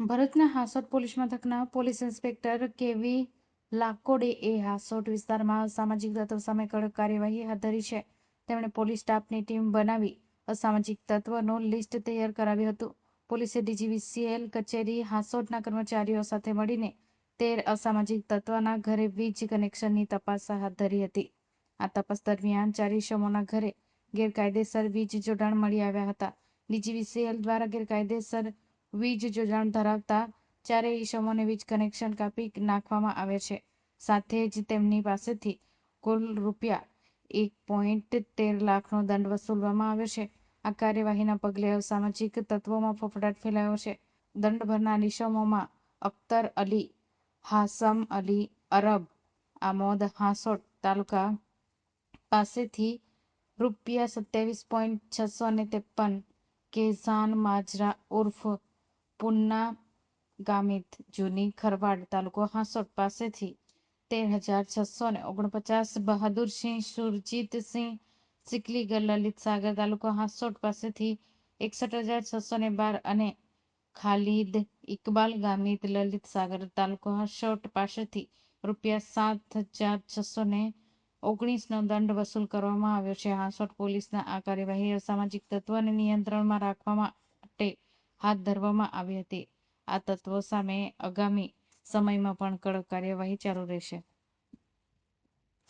ભરૂચના હાંસોટ પોલીસ મથકના police inspector K લાકોડેએ હાંસોટ વિસ્તારમાં અસામાજિક તત્વો સામે કડક કાર્યવાહી હાથ ધરી છે. તેમણે પોલીસ સ્ટાફની ટીમ બનાવી અસામાજિક તત્વોનું લિસ્ટ તૈયાર કરાવ્યું હતું. પોલીસે ડીજીવીસીએલ કચેરી, હાંસોટના કર્મચારીઓ સાથે મળીને તેર અસામાજિક તત્વના ઘરે વીજ કનેક્શનની તપાસ હાથ ધરી હતી. આ તપાસ દરમિયાન ચાર ઘરે ગેરકાયદેસર વીજ જોડાણ મળી આવ્યા હતા. ડીજીવીસીએલ દ્વારા ગેરકાયદેસર વીજ જોડાણ ધરાવતા ચારેય ઈસમોને વીજ કનેક્શન કાપી નાખવામાં આવે છે. સાથે જ તેમની પાસેથી કુલ રૂપિયા એક પોઈન્ટ તેર લાખનો દંડ વસૂલવામાં આવ્યો છે. આ કાર્યવાહીના પગલે સામાજિક તત્વોમાં ફફડાટ ફેલાયો છે. દંડ ભરનાર ઇસમોમાં અખ્તર અલી, હાસમ અલી અરબ, આમોદ હાંસોટ તાલુકા પાસેથી રૂપિયા સત્યાવીસ પોઈન્ટ છસો ને ત્રેપન કેઝાન માજરા ઉર્ફ પુન્ના ગામિત જૂની ખરવાડ તાલુકો હાંસોટ પાસેથી તેર હજાર છસો ને ઓગણપચાસ બહાદુરસિંહ સુરજીતસિંહ સિકલીગર લલિત સાગર તાલુકો હાંસોટ પાસેથી એકસઠ હજાર છસો ને બાર અને ખાલિદ ઇકબાલ ગામિત લલિત સાગર તાલુકો હાંસોટ પાસેથી રૂપિયા સાત હજાર છસો ને ઓગણીસનો દંડ વસૂલ કરવામાં આવ્યો છે. હાંસોટ પોલીસના આ કાર્યવાહી સામાજિક તત્વને નિયંત્રણમાં રાખવા માટે હાથ ધરવામાં આવી હતી. આ તત્વો સામે આગામી સમયમાં પણ કડક કાર્યવાહી ચાલુ રહેશે.